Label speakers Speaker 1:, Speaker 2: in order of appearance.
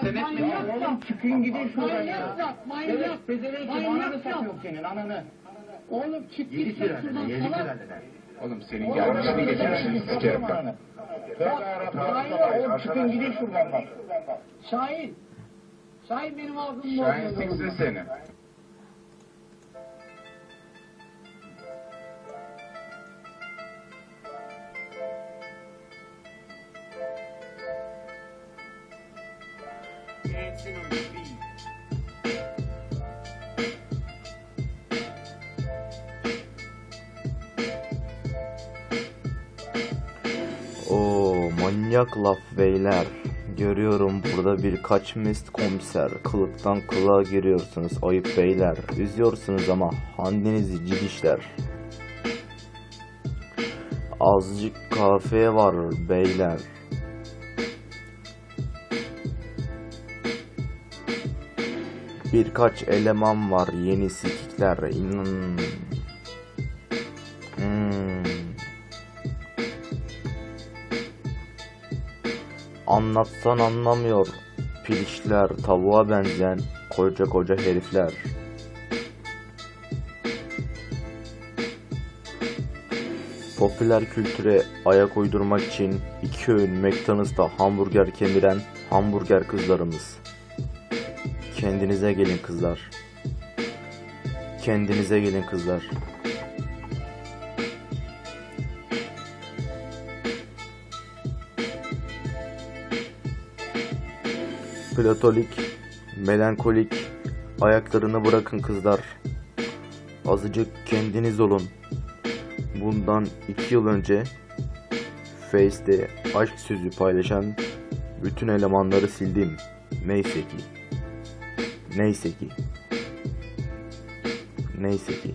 Speaker 1: Senet mi?
Speaker 2: Oğlum çıkın gidin şuradan ya.
Speaker 3: yap, manyak.
Speaker 2: Bezemek
Speaker 3: Manyak yap.
Speaker 2: senin ananı.
Speaker 3: Oğlum çık git şuradan
Speaker 1: yedi
Speaker 3: salak.
Speaker 1: Oğlum senin gelmişini geçmişini sikerim ben.
Speaker 2: Hayır oğlum çıkın gidin şuradan bak.
Speaker 3: Şahin. Şahin benim ağzımı
Speaker 1: Şahin
Speaker 3: bozuyor.
Speaker 1: siksin seni.
Speaker 4: Dancing on the beat.
Speaker 5: Oo manyak laf beyler. Görüyorum burada birkaç mist komiser. Kılıktan kılığa giriyorsunuz ayıp beyler. Üzüyorsunuz ama handinizi cidişler. Azıcık kafiye var beyler. Birkaç eleman var yeni sikikler. Hmm. Anlatsan anlamıyor. Pilişler, tavuğa benzeyen koca koca herifler. Popüler kültüre ayak uydurmak için iki öğün McDonald's'ta hamburger kemiren hamburger kızlarımız. Kendinize gelin kızlar. Kendinize gelin kızlar. platolik, melankolik, ayaklarını bırakın kızlar. Azıcık kendiniz olun. Bundan iki yıl önce Face'te aşk sözü paylaşan bütün elemanları sildim. Neyse ki. Neyse ki. Neyse ki.